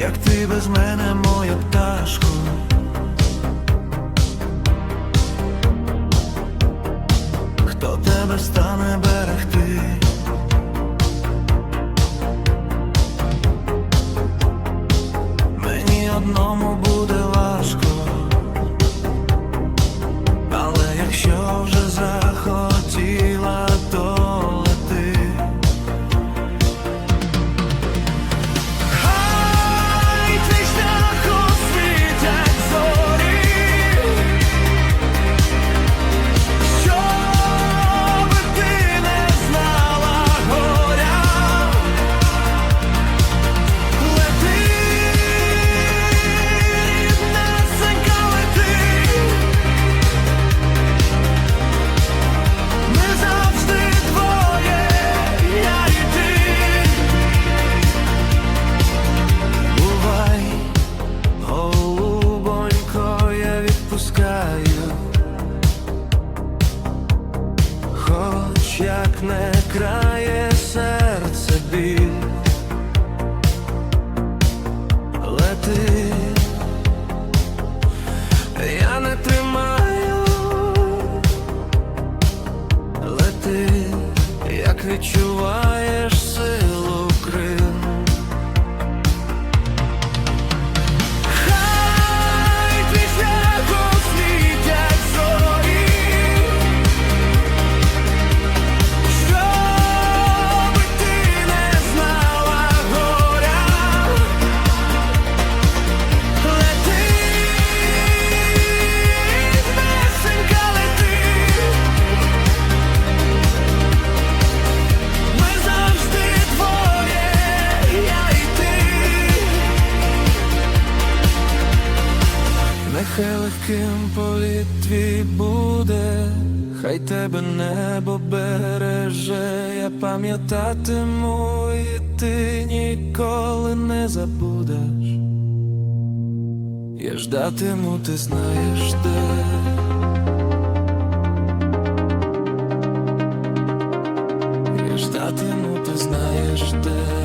як ти без мене, моя пташко. Хто тебе стане берегти? Як не крає серце біль. Лети, я не тримаю, лети, як відчуваєш Нехай легким політ твій буде, хай тебе небо береже, я пам'ятатиму, і ти ніколи не забудеш. Я ждатиму, ти знаєш де. Я ждатиму, ти знаєш де.